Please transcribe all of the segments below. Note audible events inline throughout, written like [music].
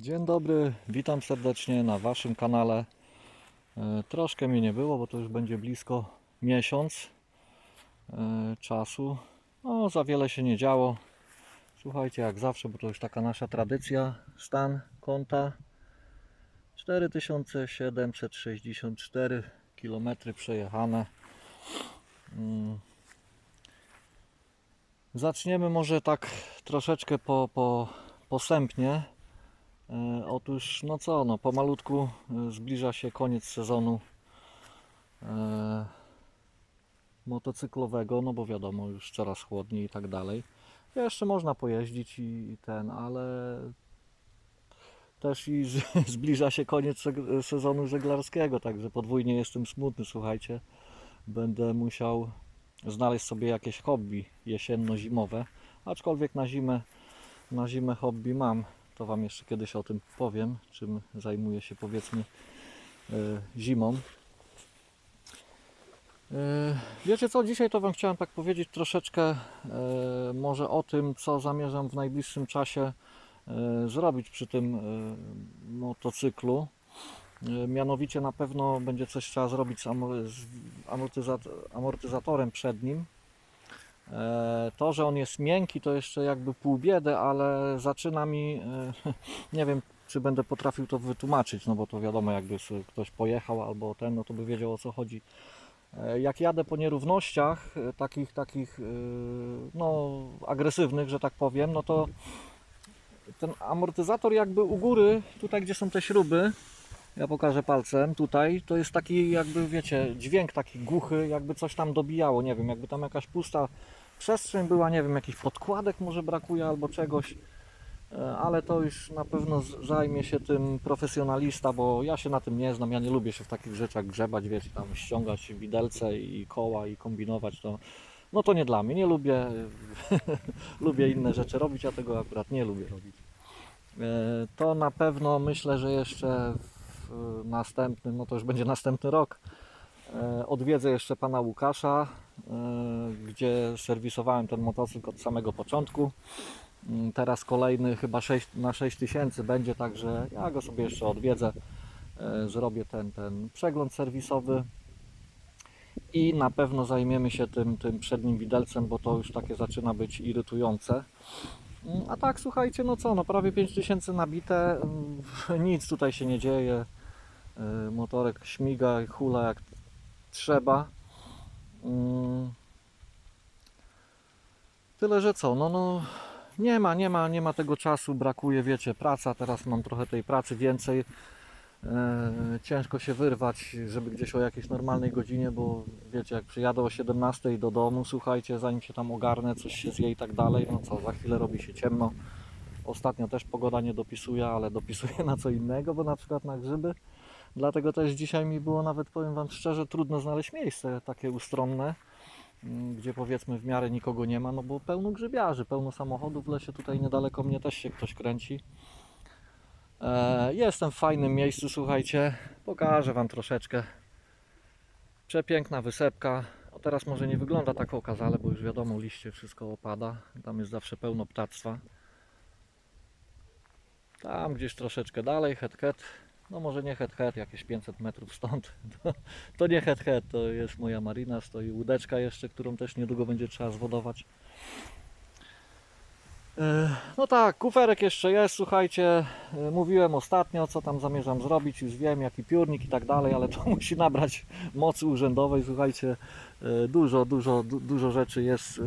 Dzień dobry, witam serdecznie na Waszym kanale. E, Troszkę mnie nie było, bo to już będzie blisko miesiąc e, czasu. No, za wiele się nie działo. Słuchajcie, jak zawsze, bo to już taka nasza tradycja, stan konta 4764 km przejechane. Mm. Zaczniemy może tak troszeczkę po, po, posępnie. E, Otóż, no co, no pomalutku e, zbliża się koniec sezonu e, motocyklowego, no bo wiadomo, już coraz chłodniej i tak dalej. Jeszcze można pojeździć i, i ten, ale też i z- [laughs] zbliża się koniec sezonu żeglarskiego, także podwójnie jestem smutny, słuchajcie. Będę musiał znaleźć sobie jakieś hobby jesienno-zimowe, aczkolwiek na zimę, na zimę hobby mam to Wam jeszcze kiedyś o tym powiem, czym zajmuję się powiedzmy e, zimą. E, Wiecie co, dzisiaj to Wam chciałem tak powiedzieć troszeczkę e, może o tym, co zamierzam w najbliższym czasie zrobić przy tym motocyklu. Mianowicie na pewno będzie coś trzeba zrobić z amor- z amortyzat- amortyzatorem przednim. E, To, że on jest miękki, to jeszcze jakby pół biedy, ale zaczyna mi, e, [laughs] nie wiem, czy będę potrafił to wytłumaczyć, no bo to wiadomo, jakby ktoś pojechał albo ten, no to by wiedział o co chodzi. E, Jak jadę po nierównościach, takich, takich, no, agresywnych, że tak powiem, no to ten amortyzator jakby u góry, tutaj gdzie są te śruby, ja pokażę palcem, tutaj, to jest taki jakby, wiecie, dźwięk taki głuchy, jakby coś tam dobijało, nie wiem, jakby tam jakaś pusta przestrzeń była, nie wiem, jakichś podkładek może brakuje albo czegoś, E, ale to już na pewno zajmie się tym profesjonalista, bo ja się na tym nie znam, ja nie lubię się w takich rzeczach grzebać, wiecie, tam ściągać widelce i koła i kombinować, to no to nie dla mnie, nie lubię, [laughs] lubię inne rzeczy robić, a tego akurat nie lubię robić. E, To na pewno myślę, że jeszcze następnym, no to już będzie następny rok, e, odwiedzę jeszcze pana Łukasza, e, gdzie serwisowałem ten motocykl od samego początku. Mm, Teraz kolejny chyba 6, na 6000 będzie, także ja go sobie jeszcze odwiedzę. e, Zrobię ten, ten przegląd serwisowy i na pewno zajmiemy się tym, tym przednim widelcem, bo to już takie zaczyna być irytujące. Mm, A tak, słuchajcie, no co, no prawie 5000 nabite, mm, [laughs] nic tutaj się nie dzieje. E, Motorek śmiga i hula jak trzeba. Mm. Tyle, że co, no, no nie ma, nie ma, nie ma tego czasu, brakuje, wiecie, praca, teraz mam trochę tej pracy więcej. E, ciężko się wyrwać, żeby gdzieś o jakiejś normalnej godzinie, bo wiecie, jak przyjadę o 17 do domu, słuchajcie, zanim się tam ogarnę, coś się zje i tak dalej, no co, za chwilę robi się ciemno. Ostatnio też pogoda nie dopisuje, ale dopisuje na co innego, bo na przykład na grzyby. Dlatego też dzisiaj mi było nawet, powiem Wam szczerze, trudno znaleźć miejsce takie ustronne, mm, gdzie powiedzmy w miarę nikogo nie ma, no bo pełno grzybiarzy, pełno samochodów w lesie, tutaj niedaleko mnie też się ktoś kręci. E, jestem w fajnym miejscu, słuchajcie, pokażę Wam troszeczkę. Przepiękna wysepka. O, teraz może nie wygląda tak okazale, bo już wiadomo, liście wszystko opada. Tam jest zawsze pełno ptactwa. Tam gdzieś troszeczkę dalej, het. No może nie het het, jakieś 500 metrów stąd. [laughs] To, to nie het het, to jest moja marina, stoi łódeczka jeszcze, którą też niedługo będzie trzeba zwodować. E, No tak, kuferek jeszcze jest, słuchajcie, e, mówiłem ostatnio, co tam zamierzam zrobić, już wiem, jaki piórnik i tak dalej, ale to [laughs] musi nabrać mocy urzędowej, słuchajcie, e, dużo, dużo, du, dużo rzeczy jest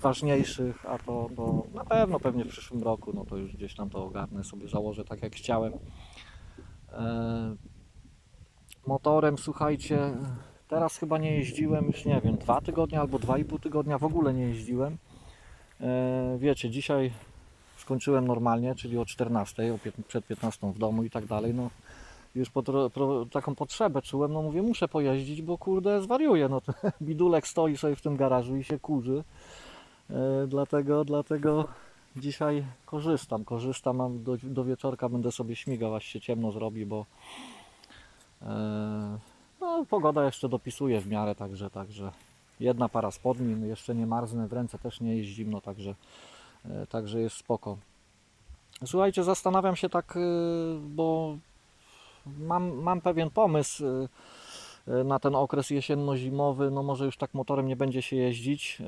ważniejszych, a to, to na pewno, pewnie w przyszłym roku, no to już gdzieś tam to ogarnę, sobie założę tak jak chciałem. E, Motorem, słuchajcie, teraz chyba nie jeździłem już, nie wiem, dwa tygodnie albo dwa i pół tygodnia, w ogóle nie jeździłem. E, Wiecie, dzisiaj skończyłem normalnie, czyli o 14, o przed 15 w domu i tak dalej. No, już po, pro, taką potrzebę czułem, no mówię, muszę pojeździć, bo kurde, zwariuję. No, [laughs] bidulek stoi sobie w tym garażu i się kurzy. E, dlatego, dlatego dzisiaj korzystam, korzystam, a do, do wieczorka będę sobie śmigał, aż się ciemno zrobi, bo e, no, pogoda jeszcze dopisuje w miarę, także, także jedna para spodni, jeszcze nie marznę, w ręce też nie jest zimno, także, e, także jest spoko. Słuchajcie, zastanawiam się tak, bo mam, mam pewien pomysł na ten okres jesienno-zimowy. No może już tak motorem nie będzie się jeździć,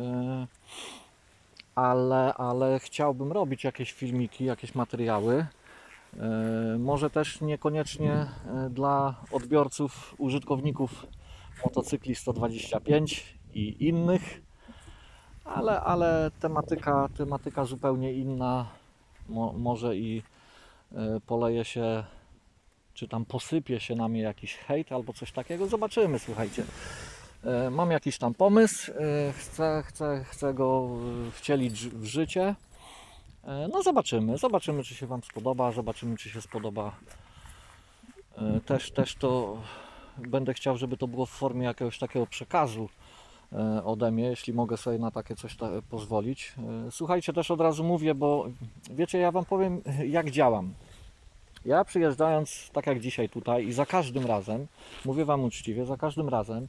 ale, ale chciałbym robić jakieś filmiki, jakieś materiały. Y, Może też niekoniecznie y, dla odbiorców, użytkowników motocykli 125 i innych, ale, ale tematyka, tematyka zupełnie inna. Mo, może i y, poleje się, czy tam posypie się na mnie jakiś hejt albo coś takiego. Zobaczymy, słuchajcie. Y, Mam jakiś tam pomysł, y, chcę, chcę, chcę go wcielić w życie. E, No zobaczymy, zobaczymy czy się Wam spodoba, zobaczymy czy się spodoba. E, Też, też to będę chciał, żeby to było w formie jakiegoś takiego przekazu e, ode mnie, jeśli mogę sobie na takie coś pozwolić. E, Słuchajcie, też od razu mówię, bo wiecie, ja Wam powiem jak działam. Ja przyjeżdżając tak jak dzisiaj tutaj i za każdym razem, mówię Wam uczciwie, za każdym razem e,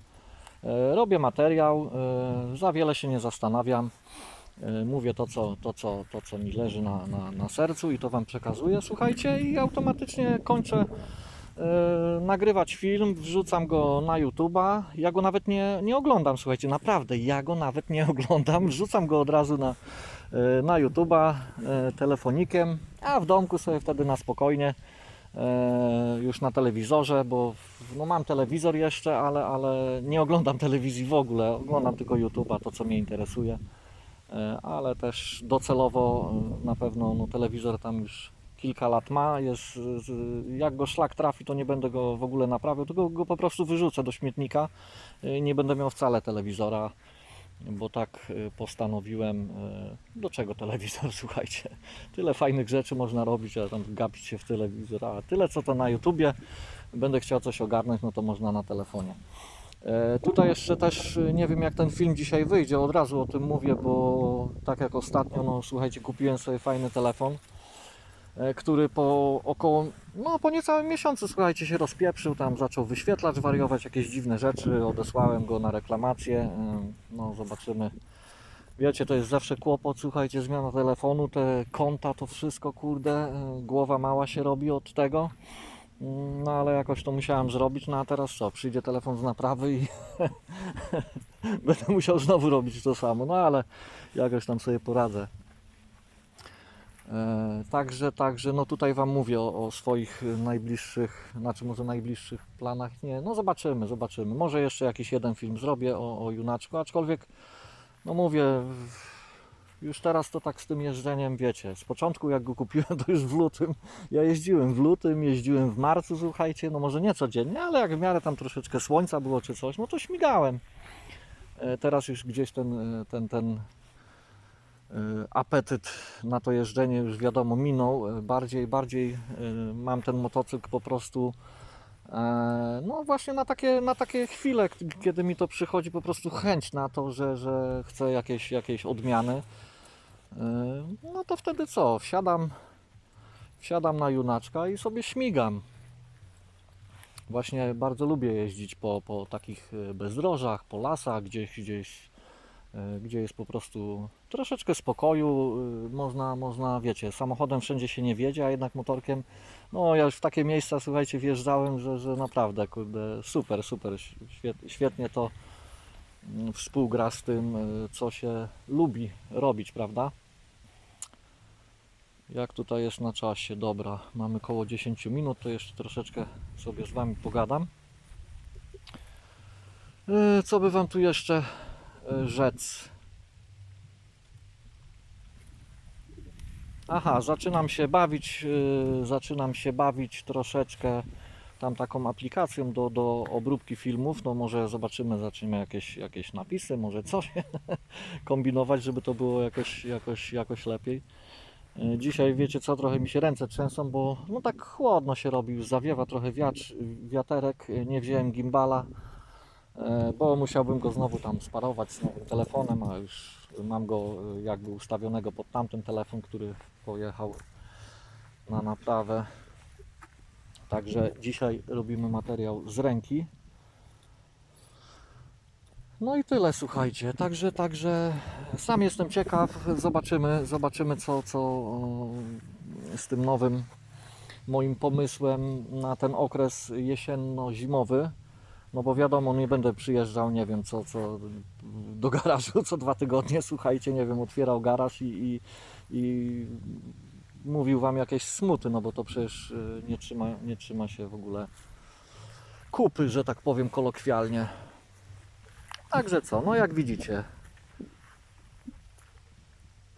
robię materiał, e, za wiele się nie zastanawiam. E, mówię to, co, to, co, to, co mi leży na, na, na sercu i to Wam przekazuję. Słuchajcie, i automatycznie kończę e, nagrywać film, wrzucam go na YouTube'a. Ja go nawet nie, nie oglądam, słuchajcie, naprawdę, ja go nawet nie [laughs] oglądam. Wrzucam go od razu na, e, na YouTube'a e, telefonikiem, a w domku sobie wtedy na spokojnie. E, Już na telewizorze, bo no mam telewizor jeszcze, ale, ale nie oglądam telewizji w ogóle. Oglądam tylko YouTube'a, to co mnie interesuje. E, ale też docelowo e, na pewno no, telewizor tam już kilka lat ma, jest, jak go szlak trafi, to nie będę go w ogóle naprawiał, tylko go po prostu wyrzucę do śmietnika. Nie będę miał wcale telewizora, bo tak e, postanowiłem. e, Do czego telewizor, [laughs] słuchajcie? Tyle fajnych rzeczy można robić, a tam gapić się w telewizor, a tyle co to na YouTubie. Będę chciał coś ogarnąć, no to można na telefonie. E, Tutaj jeszcze też e, nie wiem jak ten film dzisiaj wyjdzie, od razu o tym mówię, bo tak jak ostatnio, no słuchajcie, kupiłem sobie fajny telefon, który po około, no po niecałym miesiącu, słuchajcie, się rozpieprzył, tam zaczął wyświetlacz wariować, jakieś dziwne rzeczy, odesłałem go na reklamację, e, no zobaczymy. Wiecie, to jest zawsze kłopot, słuchajcie, zmiana telefonu, te konta, to wszystko, kurde, e, głowa mała się robi od tego. Mm, No ale jakoś to musiałem zrobić, no a teraz co? Przyjdzie telefon z naprawy i [laughs] będę musiał znowu robić to samo, no ale jakoś tam sobie poradzę. E, Także, także, no tutaj Wam mówię o, o swoich najbliższych, znaczy może najbliższych planach, nie, no zobaczymy, zobaczymy. Może jeszcze jakiś jeden film zrobię o, o Junaczku, aczkolwiek, no mówię, już teraz to tak z tym jeżdżeniem, wiecie, z początku jak go kupiłem, [laughs] to już w lutym, ja jeździłem w lutym, jeździłem w marcu, słuchajcie, no może nie codziennie, ale jak w miarę tam troszeczkę słońca było czy coś, no to śmigałem. E, Teraz już gdzieś ten, e, ten, ten apetyt na to jeżdżenie już wiadomo minął. E, Bardziej, bardziej e, mam ten motocykl po prostu e, no właśnie na takie, na takie chwile, kiedy mi to przychodzi po prostu chęć na to, że, że chcę jakieś, jakieś odmiany. E, No to wtedy co? Wsiadam, wsiadam na junaczka i sobie śmigam. Właśnie bardzo lubię jeździć po, po takich e, bezdrożach, po lasach, gdzieś, gdzieś, e, gdzie jest po prostu troszeczkę spokoju. e, Można, można, wiecie, samochodem wszędzie się nie wiedzie, a jednak motorkiem. No, ja już w takie miejsca, słuchajcie, wjeżdżałem, że, że naprawdę, kurde, super, super, świet, świetnie to mm, współgra z tym, e, co się lubi robić, prawda? Jak tutaj jest na czasie? Dobra, mamy koło 10 minut, to jeszcze troszeczkę sobie z Wami pogadam. E, Co by Wam tu jeszcze e, rzec? Aha, zaczynam się bawić, e, zaczynam się bawić troszeczkę tam taką aplikacją do, do obróbki filmów. No może zobaczymy, zaczniemy jakieś, jakieś napisy, może coś [laughs] kombinować, żeby to było jakoś, jakoś, jakoś lepiej. E, Dzisiaj wiecie co, trochę mi się ręce trzęsą, bo no tak chłodno się robi, już zawiewa trochę wiatr, wiaterek, nie wziąłem gimbala, bo musiałbym go znowu tam sparować z nowym telefonem, a już mam go e, jakby ustawionego pod tamten telefon, który pojechał na naprawę. Także dzisiaj robimy materiał z ręki. No i tyle, słuchajcie. Także, także sam jestem ciekaw. Zobaczymy, zobaczymy co, co o, z tym nowym moim pomysłem na ten okres jesienno-zimowy. No bo wiadomo, nie będę przyjeżdżał, nie wiem co, co do garażu co dwa tygodnie, słuchajcie, nie wiem, otwierał garaż i, i, i mówił wam jakieś smuty, no bo to przecież y, nie trzyma, nie trzyma się w ogóle kupy, że tak powiem kolokwialnie. Także co, no jak widzicie,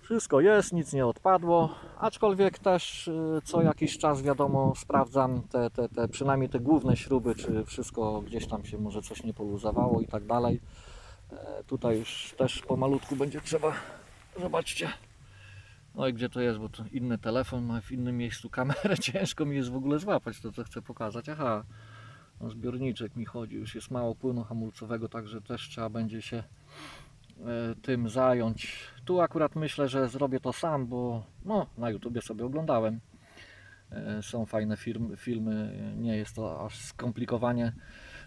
wszystko jest, nic nie odpadło, aczkolwiek też y, co jakiś czas wiadomo sprawdzam te, te, te przynajmniej te główne śruby, czy wszystko gdzieś tam się może coś nie poluzowało i tak dalej. E, Tutaj już też pomalutku będzie trzeba, zobaczcie. No i gdzie to jest, bo to inny telefon ma w innym miejscu kamerę, [laughs] ciężko mi jest w ogóle złapać to co chcę pokazać. Aha, no zbiorniczek mi chodzi, już jest mało płynu hamulcowego, także też trzeba będzie się tym zająć. Tu akurat myślę, że zrobię to sam, bo no, na YouTubie sobie oglądałem. E, Są fajne firmy, filmy, nie jest to aż skomplikowanie,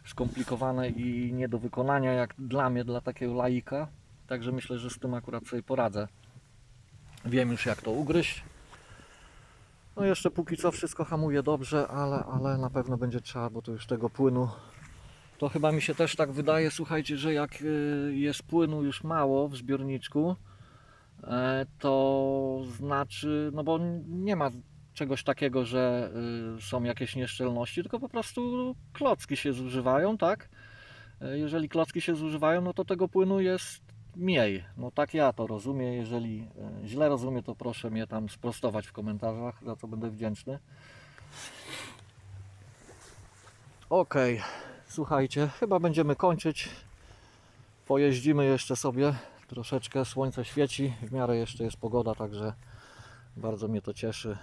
skomplikowane i nie do wykonania jak dla mnie, dla takiego laika. Także myślę, że z tym akurat sobie poradzę. Wiem już jak to ugryźć. No jeszcze póki co wszystko hamuje dobrze, ale, ale na pewno będzie trzeba, bo to już tego płynu to chyba mi się też tak wydaje, słuchajcie, że jak y, jest płynu już mało w zbiorniczku, e, to znaczy, no bo nie ma czegoś takiego, że y, są jakieś nieszczelności, tylko po prostu klocki się zużywają, tak? E, Jeżeli klocki się zużywają, no to tego płynu jest mniej. No tak ja to rozumiem. Jeżeli e, źle rozumiem, to proszę mnie tam sprostować w komentarzach, za co będę wdzięczny. Okej, słuchajcie, chyba będziemy kończyć. Pojeździmy jeszcze sobie troszeczkę. Słońce świeci, w miarę jeszcze jest pogoda, także bardzo mnie to cieszy.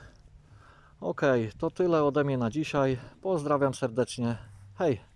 Okej, to tyle ode mnie na dzisiaj. Pozdrawiam serdecznie. Hej!